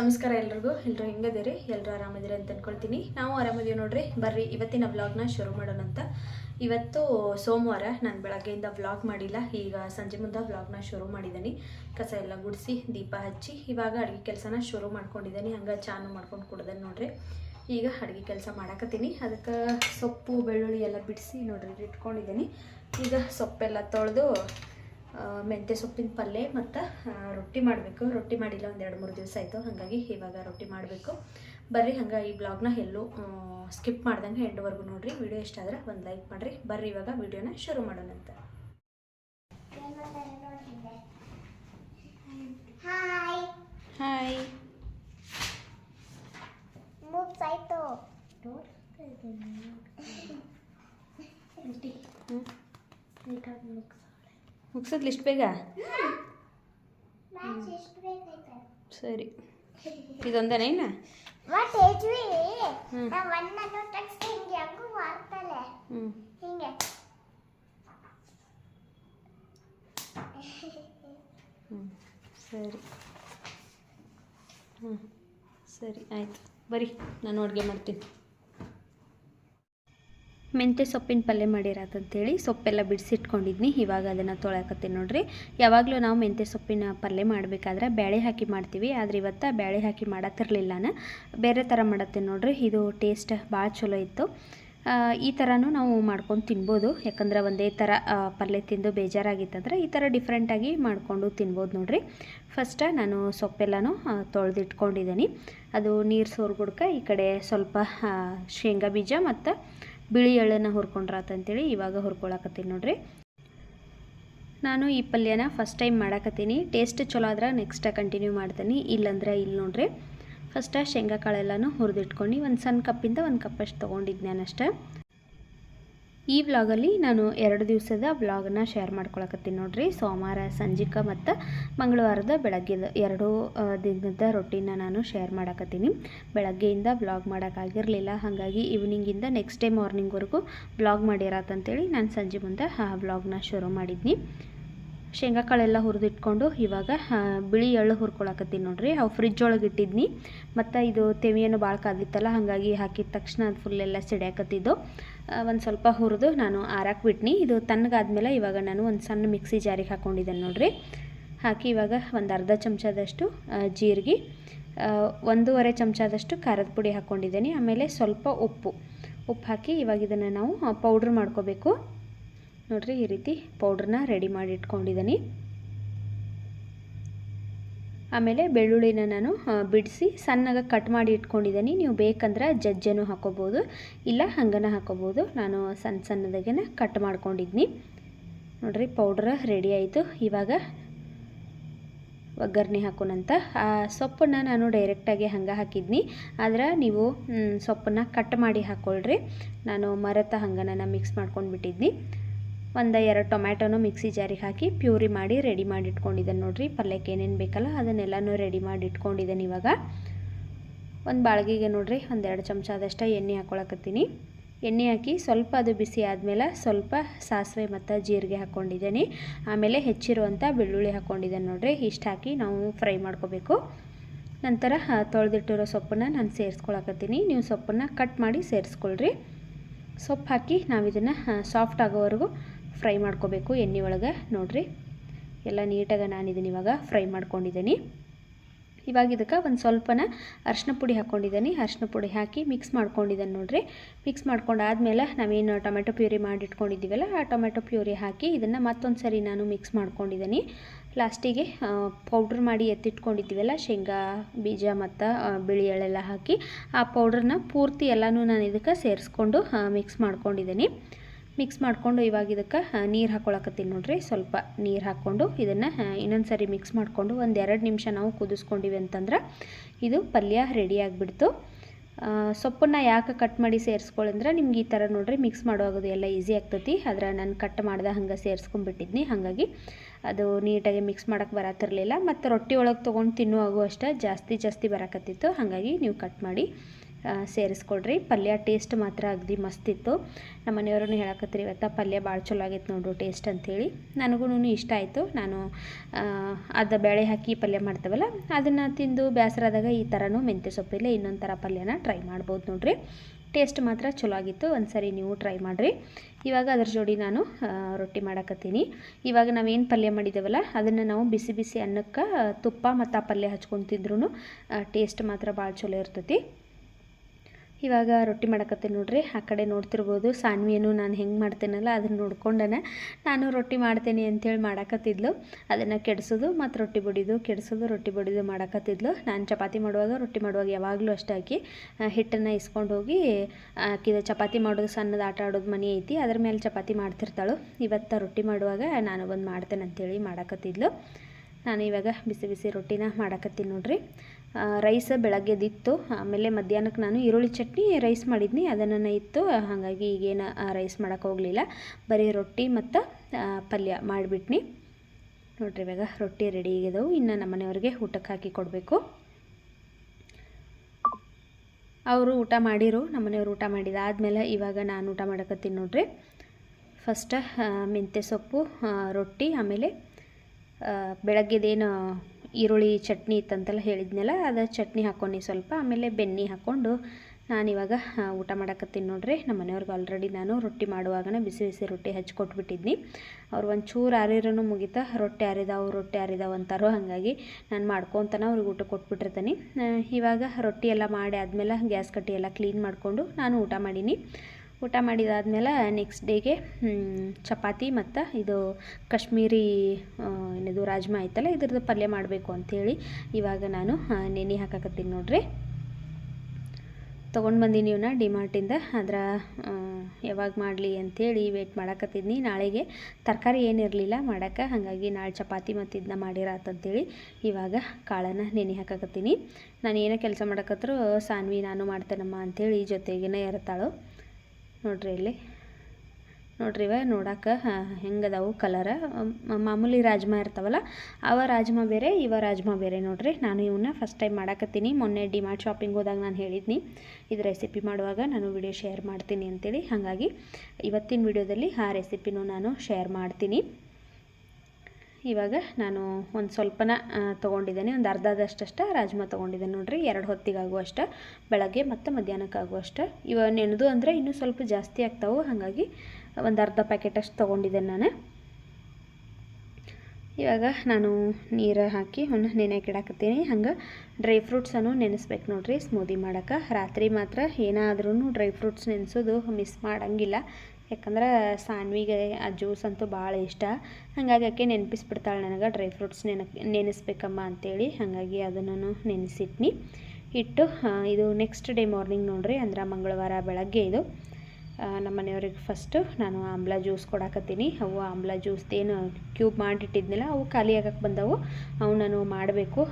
ನಮಸ್ಕಾರ ಎಲ್ರಿಗೂ. ಎಲ್ಲರೂ ಹೆಂಗದಿರಿ ಎಲ್ಲರೂ ಆರಾಮದಿರಿ ಅಂತ ಅಂದ್ಕೊಳ್ತೀನಿ ನಾವು ಆರಾಮದೀವಿ ನೋಡ್ರಿ. ಬರ್ರಿ, ಇವತ್ತಿನ ವ್ಲಾಗ್ನ ಶುರು ಮಾಡೋಣ ಅಂತ. ಇವತ್ತು ಸೋಮವಾರ ನಾನು ಬೆಳಗ್ಗೆಯಿಂದ ವ್ಲಾಗ್ ಮಾಡಿಲ್ಲ. ಈಗ ಸಂಜೆ ಮುಂದೆ ವ್ಲಾಗ್ನ ಶುರು ಮಾಡಿದ್ದೀನಿ ಕಸ ಎಲ್ಲ ಗುಡಿಸಿ, ದೀಪ ಹಚ್ಚಿ, ಇವಾಗ ಅಡುಗೆ ಕೆಲಸನ ಶುರು ಮಾಡ್ಕೊಂಡಿದ್ದೀನಿ ಹಂಗೆ ಚಾನು ಮಾಡ್ಕೊಂಡು ಕುಡ್ದೇನೆ ನೋಡ್ರಿ. ಈಗ ಅಡುಗೆ ಕೆಲಸ ಮಾಡಾಕತ್ತೀನಿ. ಅದಕ್ಕೆ ಸೊಪ್ಪು, ಬೆಳ್ಳುಳ್ಳಿ ಎಲ್ಲ ಬಿಡಿಸಿ ನೋಡ್ರಿ ಇಟ್ಕೊಂಡಿದ್ದೀನಿ ಈಗ ಸೊಪ್ಪೆಲ್ಲ ತೊಳೆದು ಮೆಂತ್ಯ ಸೊಪ್ಪಿನ ಪಲ್ಯ ಮತ್ತು ರೊಟ್ಟಿ ಮಾಡಬೇಕು. ರೊಟ್ಟಿ ಮಾಡಿಲ್ಲ ಒಂದು ಎರಡು ಮೂರು ದಿವಸ ಆಯಿತು. ಹಾಗಾಗಿ ಇವಾಗ ರೊಟ್ಟಿ ಮಾಡಬೇಕು. ಬರ್ರಿ ಹಂಗೆ ಈ ಬ್ಲಾಗ್ನ ಎಲ್ಲೂ ಸ್ಕಿಪ್ ಮಾಡ್ದಂಗೆ ಎಂಡ್ವರೆಗೂ ನೋಡಿರಿ. ವಿಡಿಯೋ ಇಷ್ಟ ಆದರೆ ಒಂದು ಲೈಕ್ ಮಾಡಿರಿ. ಬರ್ರಿ ಇವಾಗ ವಿಡಿಯೋನ ಶುರು ಮಾಡೋಣಂತ ಹಾಯ್ ಹಾಯ್ ಮೂಗ್ಸ್ ಆಯ್ತು ಮುಗ್ಸದ್ ಲಿಸ್ಟ್ ಬೇಗ? ಸರಿ. ಇದೊಂದೇನ ಹ್ಞೂ ಸರಿ. ಹ್ಞೂ ಸರಿ ಆಯಿತು. ಬರೀ ನಾನು ಅಡುಗೆ ಮಾಡ್ತೀನಿ. ಮೆಂತ್ಯ ಸೊಪ್ಪಿನ ಪಲ್ಯ ಮಾಡಿರತ್ತಂತೇಳಿ ಸೊಪ್ಪೆಲ್ಲ ಬಿಡಿಸಿಟ್ಕೊಂಡಿದ್ನಿ. ಇವಾಗ ಅದನ್ನು ತೊಳೆಕತ್ತೀನಿ ನೋಡ್ರಿ. ಯಾವಾಗಲೂ ನಾವು ಮೆಂತ್ಯ ಸೊಪ್ಪಿನ ಪಲ್ಯ ಮಾಡಬೇಕಾದ್ರೆ ಬೇಳೆ ಹಾಕಿ ಮಾಡ್ತೀವಿ. ಆದರೆ ಇವತ್ತು ಬೇಳೆ ಹಾಕಿ ಮಾಡತ್ತಿರಲಿಲ್ಲ ನಾನು ಬೇರೆ ಥರ ಮಾಡತ್ತೀನಿ ನೋಡ್ರಿ. ಇದು ಟೇಸ್ಟ್ ಭಾಳ ಚಲೋ ಇತ್ತು. ಈ ಥರನೂ ನಾವು ಮಾಡ್ಕೊಂಡು ತಿನ್ಬೋದು. ಯಾಕಂದ್ರೆ ಒಂದೇ ಥರ ಪಲ್ಯ ತಿಂದು ಬೇಜಾರಾಗಿತ್ತಂದ್ರೆ ಈ ಥರ ಡಿಫ್ರೆಂಟಾಗಿ ಮಾಡಿಕೊಂಡು ತಿನ್ಬೋದು ನೋಡ್ರಿ. ಫಸ್ಟ ನಾನು ಸೊಪ್ಪೆಲ್ಲನೂ ತೊಳೆದಿಟ್ಕೊಂಡಿದ್ದೀನಿ. ಅದು ನೀರು ಸೋರ್ಗುಡ್ಕ ಈ ಕಡೆ ಸ್ವಲ್ಪ ಶೇಂಗಾ ಬೀಜ ಮತ್ತು ಬಿಳಿ ಎಳ್ಳನ್ನು ಹುರ್ಕೊಂಡ್ರಾತಂತೇಳಿ ಇವಾಗ ಹುರ್ಕೊಳಕತ್ತೀನಿ ನೋಡ್ರಿ. ನಾನು ಈ ಪಲ್ಯನ ಫಸ್ಟ್ ಟೈಮ್ ಮಾಡಾಕತ್ತೀನಿ. ಟೇಸ್ಟ್ ಚಲೋ ಆದ್ರೆ ನೆಕ್ಸ್ಟ್ ಕಂಟಿನ್ಯೂ ಮಾಡ್ತೀನಿ. ಇಲ್ಲಂದ್ರೆ ಇಲ್ಲಿ ನೋಡ್ರಿ. ಫಸ್ಟ್ ಶೇಂಗಾ ಕಾಳೆಲ್ಲನೂ ಹುರಿದಿಟ್ಕೊಂಡು ಒಂದು ಸಣ್ಣ ಕಪ್ಪಿಂದ ಒಂದು ಕಪ್ಪಷ್ಟು ತೊಗೊಂಡಿದ್ದು ನಾನಷ್ಟೇ ಈ ವ್ಲಾಗಲ್ಲಿ ನಾನು ಎರಡು ದಿವಸದ ವ್ಲಾಗನ್ನ ಶೇರ್ ಮಾಡ್ಕೊಳಕತ್ತೀನಿ ನೋಡಿರಿ. ಸೋಮವಾರ, ಸಂಜಿಕ ಮತ್ತು ಮಂಗಳವಾರದ ಬೆಳಗ್ಗೆದ ಎರಡು ದಿನದ ರೊಟ್ಟಿನ ನಾನು ಶೇರ್ ಮಾಡಕತ್ತೀನಿ. ಬೆಳಗ್ಗೆಯಿಂದ ವ್ಲಾಗ್ ಮಾಡೋಕ್ಕಾಗಿರಲಿಲ್ಲ. ಹಾಗಾಗಿ ಈವ್ನಿಂಗಿಂದ ನೆಕ್ಸ್ಟ್ ಡೇ ಮಾರ್ನಿಂಗ್ವರೆಗೂ ವ್ಲಾಗ್ ಮಾಡಿರತ್ತಂತೇಳಿ ನಾನು ಸಂಜೆ ಮುಂದೆ ಆ ವ್ಲಾಗ್ನ ಶುರು ಮಾಡಿದ್ನಿ. ಶೇಂಗಾಕಾಳೆಲ್ಲ ಹುರಿದಿಟ್ಕೊಂಡು ಇವಾಗ ಬಿಳಿ ಎಳ್ಳು ಹುರ್ಕೊಳಕತ್ತೀನಿ ನೋಡಿರಿ. ಅವು ಫ್ರಿಜ್ ಒಳಗೆ ಇಟ್ಟಿದ್ನಿ. ಮತ್ತು ಇದು ತೆವಿಯನ್ನು ಭಾಳ ಕಾದಿತ್ತಲ್ಲ ಹಾಗಾಗಿ ಹಾಕಿದ ತಕ್ಷಣ ಅದು ಫುಲ್ಲೆಲ್ಲ ಸಿಡ್ಯಾಕತ್ತಿದ್ದು. ಒಂದು ಸ್ವಲ್ಪ ಹುರಿದು ನಾನು ಆರಾಕ್ ಬಿಟ್ನಿ. ಇದು ತಣ್ಣಗಾದ್ಮೇಲೆ ಇವಾಗ ನಾನು ಒಂದು ಸಣ್ಣ ಮಿಕ್ಸಿ ಜಾರಿಗೆ ಹಾಕ್ಕೊಂಡಿದ್ದೇನೆ ನೋಡಿರಿ. ಹಾಕಿ ಇವಾಗ ಒಂದು ಅರ್ಧ ಚಮಚದಷ್ಟು ಜೀರಿಗೆ ಒಂದೂವರೆ ಚಮಚದಷ್ಟು ಖಾರದ ಪುಡಿ ಹಾಕ್ಕೊಂಡಿದ್ದೀನಿ ಆಮೇಲೆ ಸ್ವಲ್ಪ ಉಪ್ಪು. ಉಪ್ಪು ಹಾಕಿ ಇವಾಗ ಇದನ್ನು ನಾವು ಪೌಡ್ರ್ ಮಾಡ್ಕೋಬೇಕು. ನೋಡಿರಿ ಈ ರೀತಿ ಪೌಡ್ರನ್ನ ರೆಡಿ ಮಾಡಿ ಇಟ್ಕೊಂಡಿದ್ದೀನಿ. ಆಮೇಲೆ ಬೆಳ್ಳುಳ್ಳಿನ ನಾನು ಬಿಡಿಸಿ ಸಣ್ಣಗೆ ಕಟ್ ಮಾಡಿ ಇಟ್ಕೊಂಡಿದ್ದೀನಿ. ನೀವು ಬೇಕಂದ್ರೆ ಜಜ್ಜನೂ ಹಾಕೋಬೋದು, ಇಲ್ಲ ಹಂಗನ ಹಾಕೋಬೋದು. ನಾನು ಸಣ್ಣ ಸಣ್ಣದಾಗೇನೆ ಕಟ್ ಮಾಡ್ಕೊಂಡಿದ್ನಿ ನೋಡಿರಿ ಪೌಡ್ರ್ ರೆಡಿ ಆಯಿತು. ಇವಾಗ ಒಗ್ಗರಣೆ ಹಾಕೋಣಂತ. ಆ, ಸೊಪ್ಪನ್ನು ನಾನು ಡೈರೆಕ್ಟಾಗಿ ಹಂಗೆ ಹಾಕಿದ್ನಿ. ಆದ್ರೆ ನೀವು ಸೊಪ್ಪನ್ನು ಕಟ್ ಮಾಡಿ ಹಾಕ್ಕೊಳ್ರಿ ನಾನು ಮರತ ಹಂಗನ ಮಿಕ್ಸ್ ಮಾಡ್ಕೊಂಡು ಬಿಟ್ಟಿದ್ನಿ ಒಂದು ಎರಡು ಟೊಮ್ಯಾಟೊನು ಮಿಕ್ಸಿ ಜಾರಿಗೆ ಹಾಕಿ ಪ್ಯೂರಿ ಮಾಡಿ ರೆಡಿ ಮಾಡಿ ಇಟ್ಕೊಂಡಿದ್ದೇನೆ ನೋಡಿರಿ. ಪಲ್ಯಕ್ಕೆ ಏನೇನು ಬೇಕಲ್ಲ ಅದನ್ನೆಲ್ಲನೂ ರೆಡಿ ಮಾಡಿ ಇಟ್ಕೊಂಡಿದ್ದೇನೆ ಇವಾಗ. ಒಂದು ಬಾಳ್ಗಿಗೆ ನೋಡಿರಿ, ಒಂದೆರಡು ಚಮಚ ಆದಷ್ಟು ಎಣ್ಣೆ ಹಾಕ್ಕೊಳಕತ್ತೀನಿ ಎಣ್ಣೆ ಹಾಕಿ ಸ್ವಲ್ಪ ಅದು ಬಿಸಿ ಆದಮೇಲೆ ಸ್ವಲ್ಪ ಸಾಸಿವೆ ಮತ್ತು ಜೀರಿಗೆ ಹಾಕ್ಕೊಂಡಿದ್ದೀನಿ ಆಮೇಲೆ ಹೆಚ್ಚಿರುವಂಥ ಬೆಳ್ಳುಳ್ಳಿ ಹಾಕ್ಕೊಂಡಿದ್ದೇನೆ ನೋಡಿರಿ. ಇಷ್ಟು ಹಾಕಿ ನಾವು ಫ್ರೈ ಮಾಡ್ಕೋಬೇಕು. ನಂತರ ತೊಳೆದಿಟ್ಟಿರೋ ಸೊಪ್ಪನ್ನು ನಾನು ಸೇರಿಸ್ಕೊಳಕತ್ತೀನಿ. ನೀವು ಸೊಪ್ಪನ್ನು ಕಟ್ ಮಾಡಿ ಸೇರಿಸ್ಕೊಳ್ರಿ. ಸೊಪ್ಪು ಹಾಕಿ ನಾವು ಇದನ್ನು ಸಾಫ್ಟ್ ಆಗೋವರೆಗೂ ಫ್ರೈ ಮಾಡ್ಕೋಬೇಕು ಎಣ್ಣೆ ಒಳಗೆ, ನೋಡಿರಿ. ಎಲ್ಲ ನೀಟಾಗಿ ನಾನು ಇದನ್ನ ಇವಾಗ, ಫ್ರೈ ಮಾಡ್ಕೊಂಡಿದ್ದೀನಿ ಇವಾಗ ಇದಕ್ಕೆ ಒಂದು ಸ್ವಲ್ಪನ ಅರ್ಶಿನ ಪುಡಿ ಹಾಕ್ಕೊಂಡಿದ್ದೀನಿ ಅರ್ಶಿನ ಪುಡಿ ಹಾಕಿ ಮಿಕ್ಸ್ ಮಾಡ್ಕೊಂಡಿದ್ದೀನಿ ನೋಡಿರಿ. ಮಿಕ್ಸ್ ಮಾಡ್ಕೊಂಡಾದ್ಮೇಲೆ ನಾವೇನು ಟೊಮೆಟೊ ಪ್ಯೂರಿ ಮಾಡಿಟ್ಕೊಂಡಿದ್ದೀವಲ್ಲ, ಆ ಟೊಮೆಟೊ ಪ್ಯೂರಿ ಹಾಕಿ ಇದನ್ನು ಮತ್ತೊಂದು ಸರಿ ನಾನು ಮಿಕ್ಸ್ ಮಾಡ್ಕೊಂಡಿದ್ದೀನಿ ಲಾಸ್ಟಿಗೆ ಪೌಡ್ರ್ ಮಾಡಿ ಎತ್ತಿಟ್ಕೊಂಡಿದ್ದೀವಲ್ಲ, ಶೇಂಗಾ, ಬೀಜ ಮತ್ತು ಬಿಳಿ ಎಳೆಲ್ಲ ಹಾಕಿ ಆ ಪೌಡ್ರನ್ನ ಪೂರ್ತಿ ಎಲ್ಲನೂ ನಾನು ಇದಕ್ಕೆ ಸೇರಿಸ್ಕೊಂಡು ಮಿಕ್ಸ್ ಮಾಡ್ಕೊಂಡಿದ್ದೀನಿ ಮಿಕ್ಸ್ ಮಾಡಿಕೊಂಡು ಇವಾಗ ಇದಕ್ಕೆ ನೀರು ಹಾಕ್ಕೊಳಕತ್ತೀನಿ ನೋಡ್ರಿ. ಸ್ವಲ್ಪ ನೀರು ಹಾಕ್ಕೊಂಡು ಇದನ್ನು ಇನ್ನೊಂದು ಸರಿ ಮಿಕ್ಸ್ ಮಾಡಿಕೊಂಡು ಒಂದು ಎರಡು ನಿಮಿಷ ನಾವು ಕುದಿಸ್ಕೊಂಡಿವಿ ಅಂತಂದ್ರೆ ಇದು ಪಲ್ಯ ರೆಡಿ ಆಗಿಬಿಡ್ತು. ಸೊಪ್ಪನ್ನು ಯಾಕೆ ಕಟ್ ಮಾಡಿ ಸೇರಿಸ್ಕೊಳ್ಳಂದ್ರೆ ನಿಮ್ಗೆ ಈ ಥರ ನೋಡಿರಿ ಮಿಕ್ಸ್ ಮಾಡುವಾಗದು ಎಲ್ಲ ಈಸಿ ಆಗ್ತೈತಿ. ಆದ್ರೆ ನಾನು ಕಟ್ ಮಾಡ್ದೆ ಹಂಗೆ ಸೇರಿಸ್ಕೊಂಡ್ಬಿಟ್ಟಿದ್ನಿ. ಹಾಗಾಗಿ ಅದು ನೀಟಾಗಿ ಮಿಕ್ಸ್ ಮಾಡೋಕ್ಕೆ ಬರತ್ತಿರಲಿಲ್ಲ. ಮತ್ತು ರೊಟ್ಟಿ ಒಳಗೆ ತೊಗೊಂಡು ತಿನ್ನುವಾಗೂ ಅಷ್ಟೇ ಜಾಸ್ತಿ ಜಾಸ್ತಿ ಬರಕತ್ತಿತ್ತು. ಹಾಗಾಗಿ ನೀವು ಕಟ್ ಮಾಡಿ ಸೇರಿಸ್ಕೊಡ್ರಿ ಪಲ್ಯ ಟೇಸ್ಟ್ ಮಾತ್ರ ಅಗದಿ ಮಸ್ತಿತ್ತು. ನಮ್ಮ ಮನೆಯವ್ರೂ ಹೇಳಕತ್ರಿ ಇವತ್ತ ಪಲ್ಯ ಭಾಳ ಚಲೋ ಆಗೈತೆ ನೋಡು ಟೇಸ್ಟ್ ಅಂಥೇಳಿ ನನಗೂ ಇಷ್ಟ ಆಯಿತು. ನಾನು ಅದು ಬೇಳೆ ಹಾಕಿ ಪಲ್ಯ ಮಾಡ್ತೇವಲ್ಲ, ಅದನ್ನು ತಿಂದು ಬೇಸರಾದಾಗ ಈ ಥರನೂ ಮೆಂತ್ಯ ಸೊಪ್ಪಿಲ್ಲ ಇನ್ನೊಂದು ಥರ ಪಲ್ಯನ ಟ್ರೈ ಮಾಡ್ಬೋದು ನೋಡ್ರಿ. ಟೇಸ್ಟ್ ಮಾತ್ರ ಚಲೋ ಆಗಿತ್ತು ಒಂದು ಸರಿ ನೀವು ಟ್ರೈ ಮಾಡಿರಿ. ಇವಾಗ ಅದ್ರ ಜೋಡಿ ನಾನು ರೊಟ್ಟಿ ಮಾಡಕತ್ತೀನಿ. ಇವಾಗ ನಾವೇನು ಪಲ್ಯ ಮಾಡಿದ್ದೇವಲ್ಲ ಅದನ್ನು ನಾವು ಬಿಸಿ ಬಿಸಿ ಅನ್ನಕ್ಕೆ ತುಪ್ಪ ಮತ್ತು ಪಲ್ಯ ಹಚ್ಕೊಂಡು ತಿಂದ್ರೂ ಟೇಸ್ಟ್ ಮಾತ್ರ ಭಾಳ ಚಲೋ ಇರ್ತೈತಿ. ಇವಾಗ ರೊಟ್ಟಿ ಮಾಡಕತ್ತೀನಿ ನೋಡ್ರಿ. ಆ ಕಡೆ ನೋಡ್ತಿರ್ಬೋದು ಸಾನ್ವಿಯನ್ನು ನಾನು ಹೆಂಗೆ ಮಾಡ್ತೇನಲ್ಲ ಅದನ್ನು ನೋಡ್ಕೊಂಡನ ನಾನು ರೊಟ್ಟಿ ಮಾಡ್ತೇನೆ ಅಂಥೇಳಿ ಮಾಡಕತ್ತಿದ್ಲು. ಅದನ್ನು ಕೆಡಿಸೋದು ಮತ್ತು ರೊಟ್ಟಿ ಬಡಿದು ಕೆಡಿಸೋದು, ರೊಟ್ಟಿ ಬಡಿದು ಮಾಡಕತ್ತಿದ್ಲು. ನಾನು ಚಪಾತಿ ಮಾಡುವಾಗ ರೊಟ್ಟಿ ಮಾಡುವಾಗ ಯಾವಾಗಲೂ ಅಷ್ಟು ಹಾಕಿ ಹಿಟ್ಟನ್ನು ಇಸ್ಕೊಂಡು ಹೋಗಿ ಆಕಿದ ಚಪಾತಿ ಮಾಡೋದು ಸಣ್ಣದು ಆಟ ಆಡೋದು ಮನೆ ಐತಿ, ಅದ್ರ ಮೇಲೆ ಚಪಾತಿ ಮಾಡ್ತಿರ್ತಾಳು. ಇವತ್ತು ರೊಟ್ಟಿ ಮಾಡುವಾಗ ನಾನು ಬಂದು ಮಾಡ್ತೇನೆ ಅಂಥೇಳಿ ಮಾಡಕತ್ತಿದ್ಲು. ನಾನು ಇವಾಗ ಬಿಸಿ ಬಿಸಿ ರೊಟ್ಟಿನ ಮಾಡಕತ್ತೀನಿ ನೋಡ್ರಿ. ರೈಸ್ ಬೆಳಗ್ಗೆದಿತ್ತು. ಆಮೇಲೆ ಮಧ್ಯಾಹ್ನಕ್ಕೆ ನಾನು ಈರುಳ್ಳಿ ಚಟ್ನಿ ರೈಸ್ ಮಾಡಿದ್ನಿ. ಅದನ್ನು ಇತ್ತು. ಹಾಗಾಗಿ ಈಗೇನು ರೈಸ್ ಮಾಡೋಕ್ಕೆ ಹೋಗಲಿಲ್ಲ. ಬರೀ ರೊಟ್ಟಿ ಮತ್ತು ಪಲ್ಯ ಮಾಡಿಬಿಟ್ನಿ. ನೋಡ್ರಿ ಇವಾಗ ರೊಟ್ಟಿ ರೆಡಿ ಆಗಿದವು. ಇನ್ನು ನಮ್ಮ ಮನೆಯವ್ರಿಗೆ ಊಟಕ್ಕೆ ಹಾಕಿ ಕೊಡಬೇಕು. ಅವರು ಊಟ ಮಾಡಿರು. ನಮ್ಮ ಮನೆಯವ್ರು ಊಟ ಮಾಡಿದಾದಮೇಲೆ ಇವಾಗ ನಾನು ಊಟ ಮಾಡಕತ್ತೀನಿ ನೋಡ್ರಿ. ಫಸ್ಟ್ ಮೆಂತ್ಯ ಸೊಪ್ಪು ರೊಟ್ಟಿ, ಆಮೇಲೆ ಬೆಳಗ್ಗೆದೇನು ಈರುಳ್ಳಿ ಚಟ್ನಿ ಇತ್ತಂತೆಲ್ಲ ಹೇಳಿದ್ನಲ್ಲ, ಅದು ಚಟ್ನಿ ಹಾಕ್ಕೊಂಡು ಸ್ವಲ್ಪ ಆಮೇಲೆ ಬೆಣ್ಣೆ ಹಾಕ್ಕೊಂಡು ನಾನಿವಾಗ ಊಟ ಮಾಡಕತ್ತೀನಿ ನೋಡ್ರಿ. ನಮ್ಮ ಮನೆಯವ್ರಿಗೆ ಆಲ್ರೆಡಿ ನಾನು ರೊಟ್ಟಿ ಮಾಡುವಾಗನೇ ಬಿಸಿ ಬಿಸಿ ರೊಟ್ಟಿ ಹಚ್ಕೊಟ್ಬಿಟ್ಟಿದ್ನಿ ಅವ್ರು ಒಂಚೂರು ಆರಿರೋನು ಮುಗಿತಾ, ರೊಟ್ಟಿ ಆರಿದಾವು ರೊಟ್ಟಿ ಆರಿದಾವು ಅಂತಾರೋ ಹಾಗಾಗಿ ನಾನು ಮಾಡ್ಕೊತಾನೆ ಅವ್ರಿಗೆ ಊಟ ಕೊಟ್ಬಿಟ್ಟಿರ್ತೀನಿ. ಇವಾಗ ರೊಟ್ಟಿ ಎಲ್ಲ ಮಾಡಿ ಆದಮೇಲೆ ಗ್ಯಾಸ್ ಕಟ್ಟಿ ಎಲ್ಲ ಕ್ಲೀನ್ ಮಾಡಿಕೊಂಡು ನಾನು ಊಟ ಮಾಡೀನಿ. ಊಟ ಮಾಡಿದಾದ್ಮೇಲೆ ನೆಕ್ಸ್ಟ್ ಡೇಗೆ ಚಪಾತಿ ಮತ್ತು ಇದು ಕಾಶ್ಮೀರಿ ಏನಿದು ರಾಜ್ಮಾ ಐತಲ್ಲ ಇದ್ರದ್ದು ಪಲ್ಯ ಮಾಡಬೇಕು ಅಂಥೇಳಿ ಇವಾಗ ನಾನು ನೆನೆ ಹಾಕಕತ್ತೀನಿ ನೋಡ್ರಿ. ತೊಗೊಂಡು ಬಂದೀನಿ ಇವನ್ನ ಡಿಮಾರ್ಟಿಂದ ಅದರ ಯಾವಾಗ ಮಾಡಲಿ ಅಂಥೇಳಿ ವೇಟ್ ಮಾಡಕತ್ತಿದ್ನಿ. ನಾಳೆಗೆ ತರಕಾರಿ ಏನಿರಲಿಲ್ಲ ಮಾಡೋಕ್ಕೆ ಹಾಗಾಗಿ ನಾಳೆ ಚಪಾತಿ ಮತ್ತು ಇದನ್ನ ಮಾಡಿರಾತಂತೇಳಿ ಇವಾಗ ಕಾಳನ್ನು ನೆನೆ ಹಾಕಕತ್ತೀನಿ. ನಾನು ಏನೇ ಕೆಲಸ ಮಾಡಕತ್ರು ಸಾನ್ವಿ ನಾನು ಮಾಡ್ತೇನಮ್ಮ ಅಂಥೇಳಿ ಜೊತೆಗೇ ಇರ್ತಾಳು ನೋಡ್ರಿ ಇಲ್ಲಿ. ನೋಡ್ರಿ ಇವ ನೋಡಕ್ಕೆ ಹೆಂಗದಾವು ಕಲರ ಮಾಮೂಲಿ ರಾಜ್ಮಾ ಇರ್ತಾವಲ್ಲ, ಅವ ರಾಜ್ಮಾ ಬೇರೆ, ಇವ ರಾಜ್ಮಾ ಬೇರೆ ನೋಡ್ರಿ. ನಾನು ಇವನ್ನ ಫಸ್ಟ್ ಟೈಮ್ ಮಾಡಕತ್ತೀನಿ. ಮೊನ್ನೆ ಡಿಮಾರ್ಟ್ ಶಾಪಿಂಗ್ ಹೋದಾಗ ನಾನು ಹೇಳಿದ್ನಿ. ಇದು ರೆಸಿಪಿ ಮಾಡುವಾಗ ನಾನು ವಿಡಿಯೋ ಶೇರ್ ಮಾಡ್ತೀನಿ ಅಂತೇಳಿ. ಹಾಗಾಗಿ ಇವತ್ತಿನ ವಿಡಿಯೋದಲ್ಲಿ ಆ ರೆಸಿಪಿನೂ ನಾನು ಶೇರ್ ಮಾಡ್ತೀನಿ. ಇವಾಗ ನಾನು ಒಂದು ಸ್ವಲ್ಪನ ತಗೊಂಡಿದ್ದೇನೆ. ಒಂದು ಅರ್ಧದಷ್ಟಷ್ಟ ರಾಜ್ಮಾ ತೊಗೊಂಡಿದ್ದೇನೆ ನೋಡಿರಿ. ಎರಡು ಹೊತ್ತಿಗಾಗುವಷ್ಟು, ಬೆಳಗ್ಗೆ ಮತ್ತು ಮಧ್ಯಾಹ್ನಕ್ಕಾಗುವಷ್ಟು. ಇವಾಗ ನೆನೆದು ಅಂದರೆ ಇನ್ನೂ ಸ್ವಲ್ಪ ಜಾಸ್ತಿ ಆಗ್ತಾವೆ. ಹಾಗಾಗಿ ಒಂದು ಅರ್ಧ ಪ್ಯಾಕೆಟ್ ಅಷ್ಟು ತೊಗೊಂಡಿದ್ದೇನೆ ನಾನು. ಇವಾಗ ನಾನು ನೀರು ಹಾಕಿ ಅವನ್ನ ನೆನೆಯಕ್ಕೆ ಇಡಾಕತ್ತೀನಿ ಹಂಗೆ ಡ್ರೈ ಫ್ರೂಟ್ಸನ್ನು ನೆನೆಸ್ಬೇಕು ನೋಡಿರಿ. ಸ್ಮೂದಿ ಮಾಡೋಕೆ. ರಾತ್ರಿ ಮಾತ್ರ ಏನಾದ್ರೂ ಡ್ರೈ ಫ್ರೂಟ್ಸ್ ನೆನೆಸೋದು ಮಿಸ್ ಮಾಡೋಂಗಿಲ್ಲ. ಯಾಕಂದ್ರೆ ಸಾನ್ವಿಗೆ ಆ ಜ್ಯೂಸ್ ಅಂತೂ ಭಾಳ ಇಷ್ಟ. ಹಾಗಾಗಿ ಆಕೆ ನೆನಪಿಸ್ಬಿಡ್ತಾಳೆ ನನಗೆ ಡ್ರೈ ಫ್ರೂಟ್ಸ್ ನೆನಪು ನೆನೆಸ್ಬೇಕಮ್ಮ ಅಂತೇಳಿ. ಹಾಗಾಗಿ ಅದನ್ನು ನೆನೆಸಿಟ್ನಿ ಇಟ್ಟು ಇದು ನೆಕ್ಸ್ಟ್ ಡೇ ಮಾರ್ನಿಂಗ್ ನೋಡ್ರಿ, ಅಂದ್ರೆ ಮಂಗಳವಾರ ಬೆಳಗ್ಗೆ ಇದು. ನಮ್ಮ ಮನೆಯವ್ರಿಗೆ ಫಸ್ಟು ನಾನು ಆಮ್ಲ ಜ್ಯೂಸ್ ಕೊಡಾಕತ್ತೀನಿ. ಅವು ಆಮ್ಲ ಜ್ಯೂಸ್ದೇನು ಕ್ಯೂಬ್ ಮಾಡಿಟ್ಟಿದ್ನಲ್ಲ ಅವು ಖಾಲಿ ಆಗಕ್ಕೆ ಬಂದವು. ಅವು ನಾನು ಮಾಡಬೇಕು.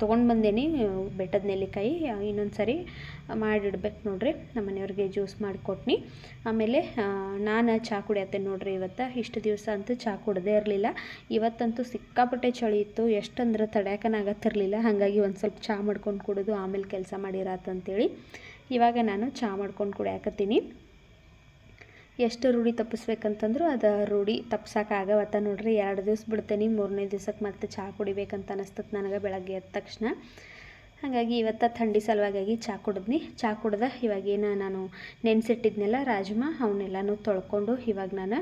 ತೊಗೊಂಡು ಬಂದೇನಿ ಬೆಟ್ಟದ ನೆಲ್ಲಿಕಾಯಿ. ಇನ್ನೊಂದು ಸರಿ ಮಾಡಿಡ್ಬೇಕು ನೋಡ್ರಿ. ನಮ್ಮ ಮನೆಯವ್ರಿಗೆ ಜ್ಯೂಸ್ ಮಾಡಿಕೊಟ್ನಿ. ಆಮೇಲೆ ನಾನು ಚಹಾ ಕುಡಿಯತ್ತೆ ನೋಡ್ರಿ ಇವತ್ತು. ಇಷ್ಟು ದಿವಸ ಅಂತೂ ಚಹಾ ಕುಡ್ದೇ ಇರಲಿಲ್ಲ. ಇವತ್ತಂತೂ ಸಿಕ್ಕಾಪಟ್ಟೆ ಚಳಿ ಇತ್ತು. ಎಷ್ಟಂದ್ರೆ ತಡ್ಯಾಕನಾಗತ್ತಿರಲಿಲ್ಲ ಹಾಗಾಗಿ ಒಂದು ಸ್ವಲ್ಪ ಚಹಾ ಮಾಡ್ಕೊಂಡು ಕುಡಿದು, ಆಮೇಲೆ ಕೆಲಸ ಮಾಡಿರತ್ತಂತೇಳಿ ಇವಾಗ ನಾನು ಚಹಾ ಮಾಡ್ಕೊಂಡು ಕುಡಿಯಾಕತ್ತೀನಿ. ಎಷ್ಟು ರೂಢಿ ತಪ್ಪಿಸ್ಬೇಕಂತಂದ್ರೂ ಅದು ರೂಢಿ ಆಗವತ್ತ ನೋಡ್ರಿ. ಎರಡು ದಿವ್ಸ ಬಿಡ್ತೇನೆ, ಮೂರನೇ ದಿವ್ಸಕ್ಕೆ ಮತ್ತೆ ಚಹಾ ಕುಡಿಬೇಕಂತ ಅನಿಸ್ತದೆ ನನಗೆ ಬೆಳಗ್ಗೆ ಎದ್ದ ತಕ್ಷಣ. ಹಾಗಾಗಿ ಇವತ್ತು ಥಂಡಿ ಸಲುವಾಗಿ ಚಹಾ ಕುಡಿದ್ನಿ. ಚಹಾ ಕುಡ್ದೆ ಇವಾಗೇನು ನಾನು ನೆನೆಸಿಟ್ಟಿದ್ನೆಲ್ಲ ರಾಜ್ಮಾ ಅವನ್ನೆಲ್ಲನೂ ತೊಳ್ಕೊಂಡು ಇವಾಗ ನಾನು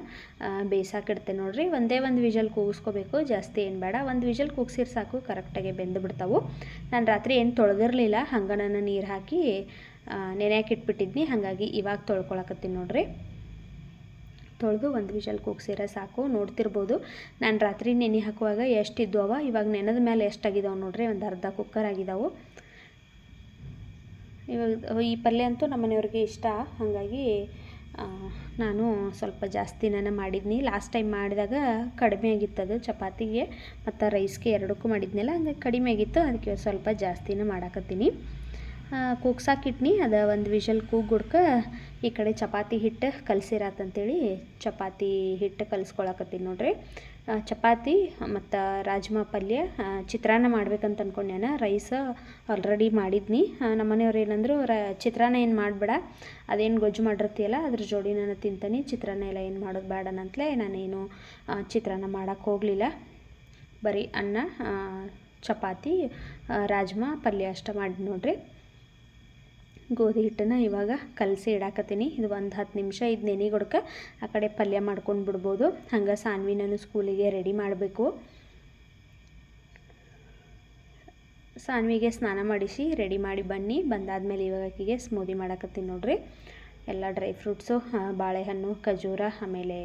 ಬೇಯಿಸಾಕಿಡ್ತೇನೆ ನೋಡ್ರಿ. ಒಂದೇ ಒಂದು ವಿಜಲ್ ಕೂಗಿಸ್ಕೋಬೇಕು, ಜಾಸ್ತಿ ಏನು ಬೇಡ. ಒಂದು ವಿಜಲ್ ಕೂಗ್ಸಿರ್ ಸಾಕು, ಕರೆಕ್ಟಾಗಿ ಬೆಂದು ಬಿಡ್ತಾವು. ನಾನು ರಾತ್ರಿ ಏನು ತೊಳೆದಿರಲಿಲ್ಲ, ಹಂಗೆ ನಾನು ನೀರು ಹಾಕಿ ನೆನೆಯಾಕಿಟ್ಬಿಟ್ಟಿದ್ನಿ ಹಾಗಾಗಿ ಇವಾಗ ತೊಳ್ಕೊಳಕತ್ತೀನಿ ನೋಡ್ರಿ. ತೊಳೆದು ಒಂದು ವಿಷಲ್ ಕೂಗ್ಸಿರ ಸಾಕು, ನೋಡ್ತಿರ್ಬೋದು. ನಾನು ರಾತ್ರಿ ನೆನೆ ಹಾಕುವಾಗ ಎಷ್ಟು ಅವ? ಇವಾಗ ನೆನೆದ ಮೇಲೆ ಎಷ್ಟಾಗಿದ್ದಾವೆ ನೋಡ್ರಿ? ಒಂದು ಅರ್ಧ ಕುಕ್ಕರ್ ಆಗಿದ್ದಾವೆ ಇವಾಗ ಈ ಪಲ್ಯ ಅಂತೂ ನಮ್ಮ ಮನೆಯವ್ರಿಗೆ ಇಷ್ಟ. ಹಾಗಾಗಿ ನಾನು ಸ್ವಲ್ಪ ಜಾಸ್ತಿನೇ ಮಾಡಿದ್ನಿ. ಲಾಸ್ಟ್ ಟೈಮ್ ಮಾಡಿದಾಗ ಕಡಿಮೆ ಅದು ಚಪಾತಿಗೆ, ಮತ್ತು ರೈಸ್ಗೆ ಎರಡಕ್ಕೂ ಮಾಡಿದ್ನಲ್ಲ ಹಂಗೆ ಕಡಿಮೆ ಆಗಿತ್ತು. ಅದಕ್ಕೆ ಸ್ವಲ್ಪ ಜಾಸ್ತಿನೇ ಮಾಡಾಕತ್ತೀನಿ. ಕೂಗ್ಸಾಕಿಟ್ನಿ, ಅದು ಒಂದು ವಿಷಲ್ ಕೂಗುಡ್ಕ ಈ ಕಡೆ ಚಪಾತಿ ಹಿಟ್ಟು ಕಲಸಿರತ್ತಂತೇಳಿ ಚಪಾತಿ ಹಿಟ್ಟು ಕಲಿಸ್ಕೊಳಕತ್ತೀನಿ ನೋಡ್ರಿ. ಚಪಾತಿ ಮತ್ತು ರಾಜ್ಮಾ ಪಲ್ಯ ಚಿತ್ರಾನ್ನ ಮಾಡ್ಬೇಕಂತ ಅನ್ಕೊಂಡೆನ, ರೈಸ್ ಆಲ್ರೆಡಿ ಮಾಡಿದ್ನಿ. ನಮ್ಮ ಮನೆಯವ್ರು ಏನಂದ್ರು, ರ, ಚಿತ್ರಾನ್ನ ಏನು ಮಾಡಬೇಡ, ಅದೇನು ಗೊಜ್ಜು ಮಾಡಿರ್ತೀಯಲ್ಲ, ಅದ್ರ ಜೋಡಿ ನಾನು ತಿಂತೀನಿ, ಚಿತ್ರಾನ್ನ ಎಲ್ಲ ಏನು ಮಾಡೋದು ಬೇಡನಂತಲೇ ನಾನೇನು ಚಿತ್ರಾನ್ನ ಮಾಡೋಕ್ಕೆ ಹೋಗಲಿಲ್ಲ. ಬರೀ ಅನ್ನ ಚಪಾತಿ ರಾಜ್ಮಾ ಪಲ್ಯ ಅಷ್ಟ ಮಾಡಿ ನೋಡ್ರಿ. ಗೋಧಿ ಹಿಟ್ಟನ್ನು ಇವಾಗ ಕಲಸಿ ಇಡಾಕತ್ತೀನಿ. ಇದು ಒಂದು ಹತ್ತು ನಿಮಿಷ ಇದು ನೆನೆಗೊಡ್ಕ ಆ ಕಡೆ ಪಲ್ಯ ಮಾಡ್ಕೊಂಡು ಬಿಡ್ಬೋದು. ಹಂಗೆ ಸಾನ್ವಿನೂ ಸ್ಕೂಲಿಗೆ ರೆಡಿ ಮಾಡಬೇಕು. ಸಾನ್ವಿಗೆ ಸ್ನಾನ ಮಾಡಿಸಿ ರೆಡಿ ಮಾಡಿ ಬನ್ನಿ. ಬಂದಾದ್ಮೇಲೆ ಇವಾಗ ಆಕಿಗೆ ಸ್ಮೂದಿ ಮಾಡಾಕತ್ತೀನಿ ನೋಡ್ರಿ. ಎಲ್ಲ ಡ್ರೈ ಫ್ರೂಟ್ಸು ಬಾಳೆಹಣ್ಣು, ಖಜೂರ, ಆಮೇಲೆ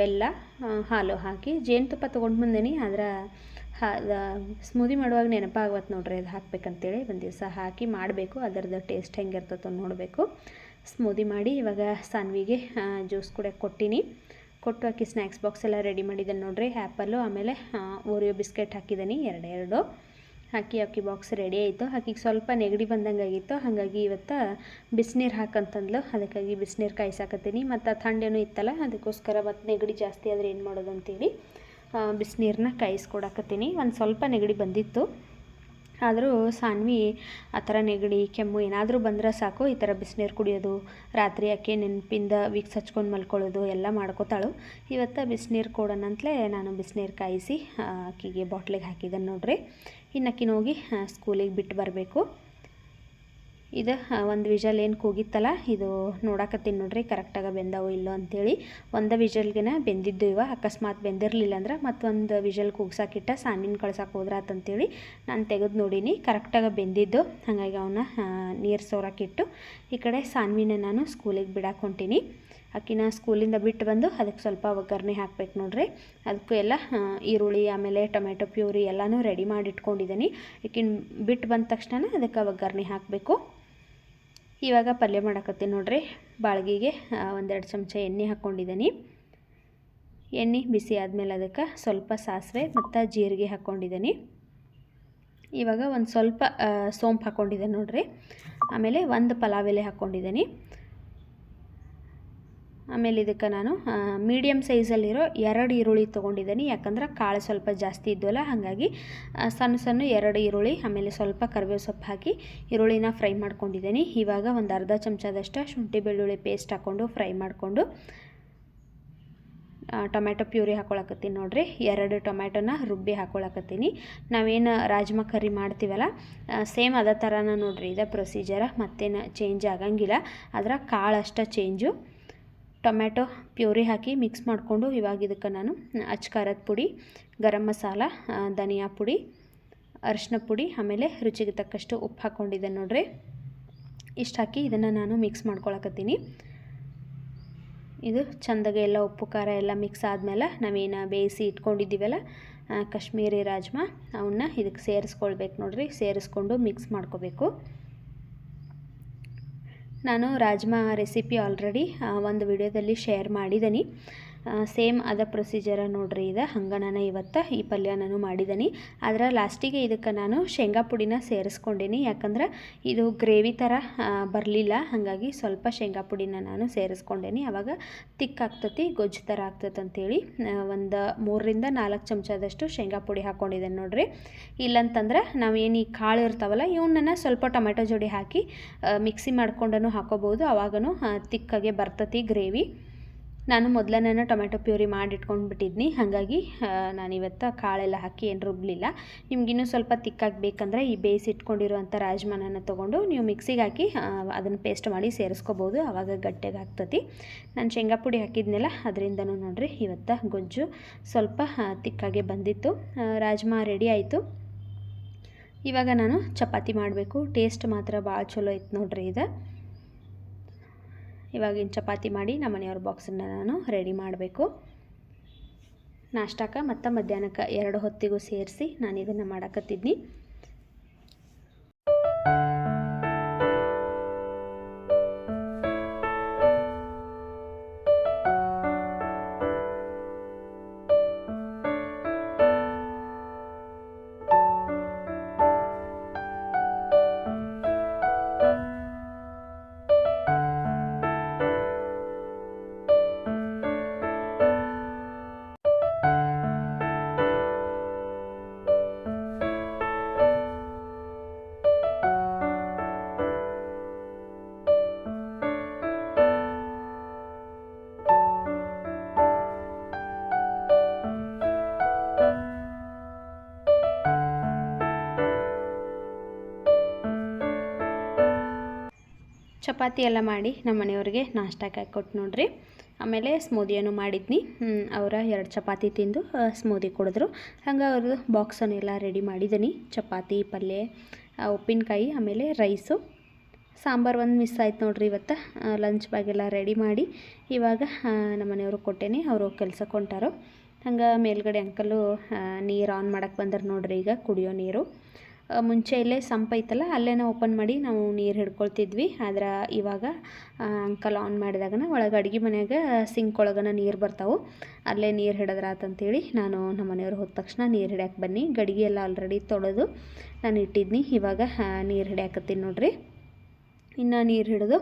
ಬೆಲ್ಲ ಹಾಲು ಹಾಕಿ, ಜೇನುತುಪ್ಪ ತೊಗೊಂಡು ಬಂದೇನಿ. ಆದ್ರೆ ಹಾ ಸ್ಮೂದಿ ಮಾಡುವಾಗ ನೆನಪಾಗುತ್ತೆ ನೋಡ್ರಿ ಅದು ಹಾಕ್ಬೇಕಂತೇಳಿ ಒಂದು ದಿವಸ ಹಾಕಿ ಮಾಡಬೇಕು. ಅದರದ್ದು ಟೇಸ್ಟ್ ಹೆಂಗಿರ್ತದೋ ನೋಡಬೇಕು. ಸ್ಮೂದಿ ಮಾಡಿ ಇವಾಗ ಸಾನ್ವಿಗೆ ಜ್ಯೂಸ್ ಕೂಡ ಕೊಟ್ಟಿನಿ. ಕೊಟ್ಟು ಹಾಕಿ ಸ್ನ್ಯಾಕ್ಸ್ ಬಾಕ್ಸ್ ಎಲ್ಲ ರೆಡಿ ಮಾಡಿದ್ದೇನೆ ನೋಡ್ರಿ. ಆ್ಯಪಲ್ಲು ಆಮೇಲೆ ಓರಿಯೋ ಬಿಸ್ಕೆಟ್ ಹಾಕಿದ್ದೀನಿ ಎರಡೆರಡು. ಹಾಕಿ ಅಕ್ಕಿ ಬಾಕ್ಸ್ ರೆಡಿ ಆಯಿತು. ಆಕಿಗೆ ಸ್ವಲ್ಪ ನೆಗಡಿ ಬಂದಂಗೆ ಆಗಿತ್ತು. ಹಾಗಾಗಿ ಇವತ್ತು ಬಿಸಿನೀರು ಹಾಕಂತಂದ್ಲು. ಅದಕ್ಕಾಗಿ ಬಿಸಿನೀರು ಕಾಯಿಸಾಕತ್ತೀನಿ. ಮತ್ತು ಥಂಡೇನೂ ಇತ್ತಲ್ಲ, ಅದಕ್ಕೋಸ್ಕರ ಮತ್ತು ನೆಗಡಿ ಜಾಸ್ತಿ ಆದರೆ ಏನು ಮಾಡೋದು ಅಂತೇಳಿ ಬಿಸಿನೀರನ್ನ ಕಾಯಿಸ್ಕೊಡಕತ್ತೀನಿ. ಒಂದು ಸ್ವಲ್ಪ ನೆಗಡಿ ಬಂದಿತ್ತು. ಆದರೂ ಸಾನ್ವಿ, ಆ ಥರ ನೆಗಡಿ, ಕೆಮ್ಮು ಏನಾದರೂ ಬಂದರೆ ಸಾಕು. ಈ ಥರ ಬಿಸಿನೀರು ಕುಡಿಯೋದು, ರಾತ್ರಿ ಆಕೆ ನೆನಪಿಂದ ವಿಕ್ಸ್ ಹಚ್ಕೊಂಡು ಮಲ್ಕೊಳ್ಳೋದು ಎಲ್ಲ ಮಾಡ್ಕೋತಾಳು. ಇವತ್ತು ಬಿಸಿನೀರು ಕೊಡೋಣಂತಲೇ ನಾನು ಬಿಸಿನೀರು ಕಾಯಿಸಿ ಆಕಿಗೆ ಬಾಟ್ಲಿಗೆ ಹಾಕಿದ್ದೆ ನೋಡ್ರಿ. ಇನ್ನು ಹೋಗಿ ಸ್ಕೂಲಿಗೆ ಬಿಟ್ಟು ಬರಬೇಕು. ಇದು ಒಂದು ವಿಜಲ್ ಏನು ಕೂಗಿತ್ತಲ್ಲ, ಇದು ನೋಡಾಕತ್ತೀನಿ ನೋಡ್ರಿ ಕರೆಕ್ಟಾಗಿ ಬೆಂದವು ಇಲ್ಲೋ ಅಂಥೇಳಿ ಒಂದು ವಿಜಲ್ಗೆನ ಬೆಂದಿದ್ದು ಇವ, ಅಕಸ್ಮಾತ್ ಬೆಂದಿರಲಿಲ್ಲ ಅಂದ್ರೆ ಮತ್ತೊಂದು ವಿಜಲ್ ಕೂಗ್ಸಾಕಿಟ್ಟ ಸಾನಿನ ಕಳ್ಸಕ್ಕೆ ಹೋದ್ರಾತಂತೇಳಿ ನಾನು ತೆಗೆದು ನೋಡೀನಿ ಕರೆಕ್ಟಾಗಿ ಬೆಂದಿದ್ದು. ಹಾಗಾಗಿ ಅವನ್ನ ನೀರು ಸೋರಾಕಿಟ್ಟು ಈ ಕಡೆ ಸಾನ್ವಿನ ನಾನು ಸ್ಕೂಲಿಗೆ ಬಿಡಾಕ್ ಹೊಂಟೀನಿ. ಆಕಿನ ಸ್ಕೂಲಿಂದ ಬಿಟ್ಟು ಬಂದು ಅದಕ್ಕೆ ಸ್ವಲ್ಪ ಒಗ್ಗರಣೆ ಹಾಕ್ಬೇಕು ನೋಡ್ರಿ. ಅದಕ್ಕೂ ಎಲ್ಲ ಈರುಳ್ಳಿ, ಆಮೇಲೆ ಟೊಮೆಟೊ ಪ್ಯೂರಿ ಎಲ್ಲನೂ ರೆಡಿ ಮಾಡಿ ಇಟ್ಕೊಂಡಿದ್ದೀನಿ ಆಕಿನ ಬಿಟ್ಟು ಬಂದ ತಕ್ಷಣ ಅದಕ್ಕೆ ಒಗ್ಗರಣೆ ಹಾಕಬೇಕು. ಇವಾಗ ಪಲ್ಯ ಮಾಡಕತ್ತೀನಿ ನೋಡ್ರಿ. ಬಾಳ್ಗಿಗೆ ಒಂದೆರಡು ಚಮಚ ಎಣ್ಣೆ ಹಾಕ್ಕೊಂಡಿದ್ದೀನಿ. ಎಣ್ಣೆ ಬಿಸಿ ಆದಮೇಲೆ ಅದಕ್ಕೆ ಸ್ವಲ್ಪ ಸಾಸಿವೆ ಮತ್ತು ಜೀರಿಗೆ ಹಾಕ್ಕೊಂಡಿದ್ದೀನಿ. ಇವಾಗ ಒಂದು ಸ್ವಲ್ಪ ಸೋಂಪು ಹಾಕ್ಕೊಂಡಿದ್ದೆ ನೋಡ್ರಿ. ಆಮೇಲೆ ಒಂದು ಪಲಾವ್ ಎಲೆ ಹಾಕ್ಕೊಂಡಿದ್ದೀನಿ. ಆಮೇಲೆ ಇದಕ್ಕೆ ನಾನು ಮೀಡಿಯಮ್ ಸೈಜಲ್ಲಿರೋ ಎರಡು ಈರುಳ್ಳಿ ತೊಗೊಂಡಿದ್ದೀನಿ. ಯಾಕಂದ್ರೆ ಕಾಳು ಸ್ವಲ್ಪ ಜಾಸ್ತಿ ಇದ್ವಲ್ಲ, ಹಾಗಾಗಿ ಸಣ್ಣ ಸಣ್ಣ ಎರಡು ಈರುಳ್ಳಿ, ಆಮೇಲೆ ಸ್ವಲ್ಪ ಕರಿಬೇವು ಸೊಪ್ಪು ಹಾಕಿ ಈರುಳ್ಳಿನ ಫ್ರೈ ಮಾಡ್ಕೊಂಡಿದ್ದೀನಿ. ಇವಾಗ ಒಂದು ಅರ್ಧ ಚಮಚದಷ್ಟು ಶುಂಠಿ ಬೆಳ್ಳುಳ್ಳಿ ಪೇಸ್ಟ್ ಹಾಕ್ಕೊಂಡು ಫ್ರೈ ಮಾಡಿಕೊಂಡು ಟೊಮ್ಯಾಟೊ ಪ್ಯೂರಿ ಹಾಕೊಳಕತ್ತೀನಿ ನೋಡಿರಿ. ಎರಡು ಟೊಮ್ಯಾಟೊನ ರುಬ್ಬಿ ಹಾಕೊಳಕತ್ತೀನಿ. ನಾವೇನು ರಾಜ್ಮಾ ಕರಿ ಮಾಡ್ತೀವಲ್ಲ ಸೇಮ್ ಅದೇ ಥರನ ನೋಡಿರಿ. ಇದೆ ಪ್ರೊಸೀಜರ ಮತ್ತೇನು ಚೇಂಜ್ ಆಗಂಗಿಲ್ಲ. ಅದರ ಕಾಳು ಅಷ್ಟೇ ಚೇಂಜು ಟೊಮೆಟೊ ಪ್ಯೂರಿ ಹಾಕಿ ಮಿಕ್ಸ್ ಮಾಡಿಕೊಂಡು ಇವಾಗ ಇದಕ್ಕೆ ನಾನು ಅಚ್ಕಾರದ ಪುಡಿ, ಗರಂ ಮಸಾಲ ಧನಿಯಾ ಪುಡಿ, ಅರಿಶಿನ ಪುಡಿ, ಆಮೇಲೆ ರುಚಿಗೆ ತಕ್ಕಷ್ಟು ಉಪ್ಪು ಹಾಕ್ಕೊಂಡಿದ್ದೆ ನೋಡ್ರಿ. ಇಷ್ಟು ಹಾಕಿ ಇದನ್ನು ನಾನು ಮಿಕ್ಸ್ ಮಾಡ್ಕೊಳಕತ್ತೀನಿ. ಇದು ಚಂದಗೆ ಎಲ್ಲ ಉಪ್ಪು, ಖಾರ ಎಲ್ಲ ಮಿಕ್ಸ್ ಆದಮೇಲೆ ನಾವೇನು ಬೇಯಿಸಿ ಇಟ್ಕೊಂಡಿದ್ದೀವಲ್ಲ ಕಾಶ್ಮೀರಿ ರಾಜ್ಮಾ, ಅವನ್ನ ಇದಕ್ಕೆ ಸೇರಿಸ್ಕೊಳ್ಬೇಕು ನೋಡ್ರಿ. ಸೇರಿಸ್ಕೊಂಡು ಮಿಕ್ಸ್ ಮಾಡ್ಕೋಬೇಕು. ನಾನು ರಾಜ್ಮಾ ರೆಸಿಪಿ ಆಲ್ರೆಡಿ ಒಂದು ವಿಡಿಯೋದಲ್ಲಿ ಶೇರ್ ಮಾಡಿದ್ದೀನಿ. ಸೇಮ್ ಅದ ಪ್ರೊಸೀಜರ ನೋಡ್ರಿ ಇದು. ಹಂಗೆ ನಾನು ಇವತ್ತು ಈ ಪಲ್ಯ ನಾನು ಮಾಡಿದ್ದೀನಿ ಅದರ ಲಾಸ್ಟಿಗೆ ಇದಕ್ಕೆ ನಾನು ಶೇಂಗಾ ಪುಡಿನ ಸೇರಿಸ್ಕೊಂಡೀನಿ. ಯಾಕಂದ್ರೆ ಇದು ಗ್ರೇವಿ ಥರ ಬರಲಿಲ್ಲ. ಹಾಗಾಗಿ ಸ್ವಲ್ಪ ಶೇಂಗಾ ಪುಡಿನ ನಾನು ಸೇರಿಸ್ಕೊಂಡೇನಿ. ಆವಾಗ ತಿಕ್ ಆಗ್ತತಿ, ಗೊಜ್ಜು ಥರ ಆಗ್ತದೆ ಅಂತೇಳಿ ಒಂದು ಮೂರರಿಂದ ನಾಲ್ಕು ಚಮಚದಷ್ಟು ಶೇಂಗಾ ಪುಡಿ ಹಾಕ್ಕೊಂಡಿದ್ದೇನೆ ನೋಡ್ರಿ. ಇಲ್ಲಂತಂದ್ರೆ ಏನು ಈ ಕಾಳು ಇರ್ತಾವಲ್ಲ ಇವನ್ನ ಸ್ವಲ್ಪ ಟೊಮೆಟೊ ಜೋಡಿ ಹಾಕಿ ಮಿಕ್ಸಿ ಮಾಡ್ಕೊಂಡನು ಹಾಕೋಬೋದು ಆವಾಗೂ ತಿಕ್ಕಾಗೆ ಬರ್ತತಿ ಗ್ರೇವಿ. ನಾನು ಮೊದಲನೇ ಟೊಮೆಟೊ ಪ್ಯೂರಿ ಮಾಡಿಟ್ಕೊಂಡು ಬಿಟ್ಟಿದ್ನಿ ಹಾಗಾಗಿ ನಾನು ಇವತ್ತು ಕಾಳೆಲ್ಲ ಹಾಕಿ ಏನು ರುಬ್ಬಲಿಲ್ಲ ನಿಮ್ಗಿನ್ನೂ ಸ್ವಲ್ಪ ತಿಕ್ಕಾಗಿ ಬೇಕಂದರೆ ಈ ಬೇಯಿಸಿಟ್ಕೊಂಡಿರುವಂಥ ರಾಜ್ಮಾನನ್ನು ತೊಗೊಂಡು ನೀವು ಮಿಕ್ಸಿಗೆ ಹಾಕಿ ಅದನ್ನು ಪೇಸ್ಟ್ ಮಾಡಿ ಸೇರಿಸ್ಕೋಬೋದು. ಆವಾಗ ಗಟ್ಟಿಗೆ ಆಗ್ತತಿ. ನಾನು ಶೇಂಗಾ ಪುಡಿ ಹಾಕಿದ್ನಲ್ಲ, ಅದರಿಂದನೂ ನೋಡಿರಿ ಇವತ್ತು ಗೊಜ್ಜು ಸ್ವಲ್ಪ ತಿಕ್ಕಾಗೆ ಬಂದಿತ್ತು. ರಾಜ್ಮಾ ರೆಡಿ ಆಯಿತು. ಇವಾಗ ನಾನು ಚಪಾತಿ ಮಾಡಬೇಕು. ಟೇಸ್ಟ್ ಮಾತ್ರ ಭಾಳ ಚಲೋ ಇತ್ತು ನೋಡ್ರಿ ಇದು. ಇವಾಗಿನ ಚಪಾತಿ ಮಾಡಿ ನಮ್ಮ ಮನೆಯವ್ರ ಬಾಕ್ಸನ್ನು ನಾನು ರೆಡಿ ಮಾಡಬೇಕು. ನಾಷ್ಟಕ್ಕೆ ಮತ್ತು ಮಧ್ಯಾಹ್ನಕ್ಕೆ ಎರಡು ಹೊತ್ತಿಗೂ ಸೇರಿಸಿ ನಾನು ಇದನ್ನು ಮಾಡಕತ್ತಿದ್ನಿ. ಚಪಾತಿ ಎಲ್ಲ ಮಾಡಿ ನಮ್ಮ ಮನೆಯವ್ರಿಗೆ ನಾಷ್ಟಕ್ಕೆ ಕೊಟ್ಟು ನೋಡ್ರಿ. ಆಮೇಲೆ ಸ್ಮೂದಿಯನ್ನು ಮಾಡಿದ್ನಿ. ಅವರ ಎರಡು ಚಪಾತಿ ತಿಂದು ಸ್ಮೂದಿ ಕುಡಿದ್ರು. ಹಂಗೆ ಅವ್ರದ್ದು ಬಾಕ್ಸನ್ನೆಲ್ಲ ರೆಡಿ ಮಾಡಿದ್ದೀನಿ ಚಪಾತಿ, ಪಲ್ಯ ಉಪ್ಪಿನಕಾಯಿ, ಆಮೇಲೆ ರೈಸು ಸಾಂಬಾರು ಒಂದು ಮಿಸ್ ಆಯ್ತು ನೋಡ್ರಿ ಇವತ್ತು. ಲಂಚ್ ಬ್ಯಾಗೆಲ್ಲ ರೆಡಿ ಮಾಡಿ ಇವಾಗ ನಮ್ಮ ಮನೆಯವ್ರಿಗೆ ಕೊಟ್ಟೇನೆ ಅವರು ಕೆಲ್ಸಕ್ಕೆ ಹೊಂಟಾರು. ಹಂಗೆ ಮೇಲ್ಗಡೆ ಅಂಕಲು ನೀರು ಆನ್ ಮಾಡಕ್ಕೆ ಬಂದರು ನೋಡ್ರಿ ಈಗ ಕುಡಿಯೋ ನೀರು. ಮುಂಚೆ ಇಲ್ಲೇ ಸಂಪ್ ಐತಲ್ಲ ಅಲ್ಲೇನ ಓಪನ್ ಮಾಡಿ ನಾವು ನೀರು ಹಿಡ್ಕೊಳ್ತಿದ್ವಿ. ಆದ್ರೆ ಇವಾಗ ಅಂಕಲ್ ಆನ್ ಮಾಡಿದಾಗನ ಒಳಗೆ ಅಡುಗೆ ಮನೆಯಾಗ ಸಿಂಕ್ ಒಳಗನ ನೀರು ಬರ್ತಾವೆ. ಅಲ್ಲೇ ನೀರು ಹಿಡಿದ್ರಾತಂತೇಳಿ ನಾನು ನಮ್ಮ ಮನೆಯವ್ರು ಹೋದ ತಕ್ಷಣ ನೀರು ಹಿಡ್ಯಾಕೆ ಬನ್ನಿ. ಗಡಿಗೆ ಎಲ್ಲ ಆಲ್ರೆಡಿ ತೊಳೆದು ನಾನು ಇಟ್ಟಿದ್ನಿ. ಇವಾಗ ನೀರು ಹಿಡ್ಯಾಕತ್ತೀನಿ ನೋಡ್ರಿ. ಇನ್ನು ನೀರು ಹಿಡಿದು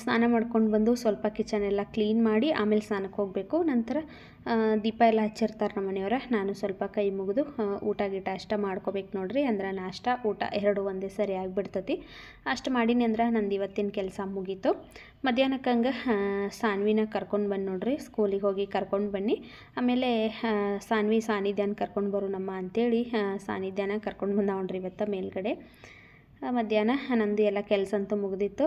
ಸ್ನಾನ ಮಾಡ್ಕೊಂಡು ಬಂದು ಸ್ವಲ್ಪ ಕಿಚನ್ ಎಲ್ಲ ಕ್ಲೀನ್ ಮಾಡಿ ಆಮೇಲೆ ಸ್ನಾನಕ್ಕೆ ಹೋಗಬೇಕು. ನಂತರ ದೀಪ ಎಲ್ಲ ಹಚ್ಚಿರ್ತಾರೆ ನಮ್ಮ ಮನೆಯವರ. ನಾನು ಸ್ವಲ್ಪ ಕೈ ಮುಗಿದು ಊಟ ಗೀಟ ಅಷ್ಟ ಮಾಡ್ಕೋಬೇಕು ನೋಡ್ರಿ. ಅಂದ್ರೆ ನಾಷ್ಟ, ಊಟ ಎರಡು ಒಂದೇ ಸರಿ ಆಗಿಬಿಡ್ತತಿ. ಅಷ್ಟು ಮಾಡೀನಿ ಅಂದ್ರೆ ನಂದು ಇವತ್ತಿನ ಕೆಲಸ ಮುಗೀತು. ಮಧ್ಯಾಹ್ನಕ್ಕೆ ಹಂಗೆ ಸಾನ್ವಿನ ಕರ್ಕೊಂಡು ಬನ್ನಿ ನೋಡ್ರಿ. ಸ್ಕೂಲಿಗೆ ಹೋಗಿ ಕರ್ಕೊಂಡು ಬನ್ನಿ. ಆಮೇಲೆ ಸಾನ್ವಿ ಸಾನಿಧ್ಯಾನ ಕರ್ಕೊಂಡು ಬರು ನಮ್ಮ ಅಂತೇಳಿ ಸಾನಿಧ್ಯಾನ ಕರ್ಕೊಂಡು ಬಂದವನ್ರಿ ಇವತ್ತು ಮೇಲ್ಗಡೆ. ಮಧ್ಯಾಹ್ನ ನಂದು ಎಲ್ಲ ಕೆಲಸ ಅಂತೂ ಮುಗಿದಿತ್ತು.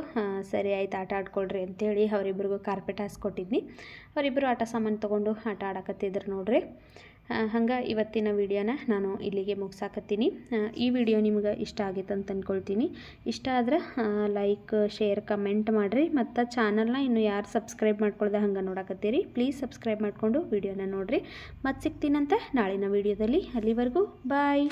ಸರಿ ಆಯ್ತು, ಆಟ ಆಡ್ಕೊಳ್ರಿ ಅಂಥೇಳಿ ಅವರಿಬ್ರಿಗೂ ಕಾರ್ಪೆಟ್ ಹಾಸ್ಕೊಟ್ಟಿದ್ನಿ. ಅವರಿಬ್ಬರು ಆಟ ಸಾಮಾನು ತೊಗೊಂಡು ಆಟ ಆಡಕತ್ತಿದ್ರು ನೋಡ್ರಿ. ಹಂಗೆ ಇವತ್ತಿನ ವಿಡಿಯೋನ ನಾನು ಇಲ್ಲಿಗೆ ಮುಗಿಸಾಕತ್ತೀನಿ. ಈ ವಿಡಿಯೋ ನಿಮ್ಗೆ ಇಷ್ಟ ಆಗಿತ್ತು ಅಂತ ಅಂದ್ಕೊಳ್ತೀನಿ ಇಷ್ಟ ಆದ್ರೆ ಲೈಕ್ ಶೇರ್ ಕಮೆಂಟ್ ಮಾಡಿರಿ. ಮತ್ತು ಚಾನಲ್ನ ಇನ್ನು ಯಾರು ಸಬ್ಸ್ಕ್ರೈಬ್ ಮಾಡ್ಕೊಳ್ದೆ ಹಂಗೆ ನೋಡಕತ್ತೀರಿ ಪ್ಲೀಸ್ ಸಬ್ಸ್ಕ್ರೈಬ್ ಮಾಡಿಕೊಂಡು ವಿಡಿಯೋನ ನೋಡಿರಿ. ಮತ್ತೆ ಸಿಗ್ತೀನಂತೆ ನಾಳಿನ ವಿಡಿಯೋದಲ್ಲಿ ಅಲ್ಲಿವರೆಗೂ ಬಾಯ್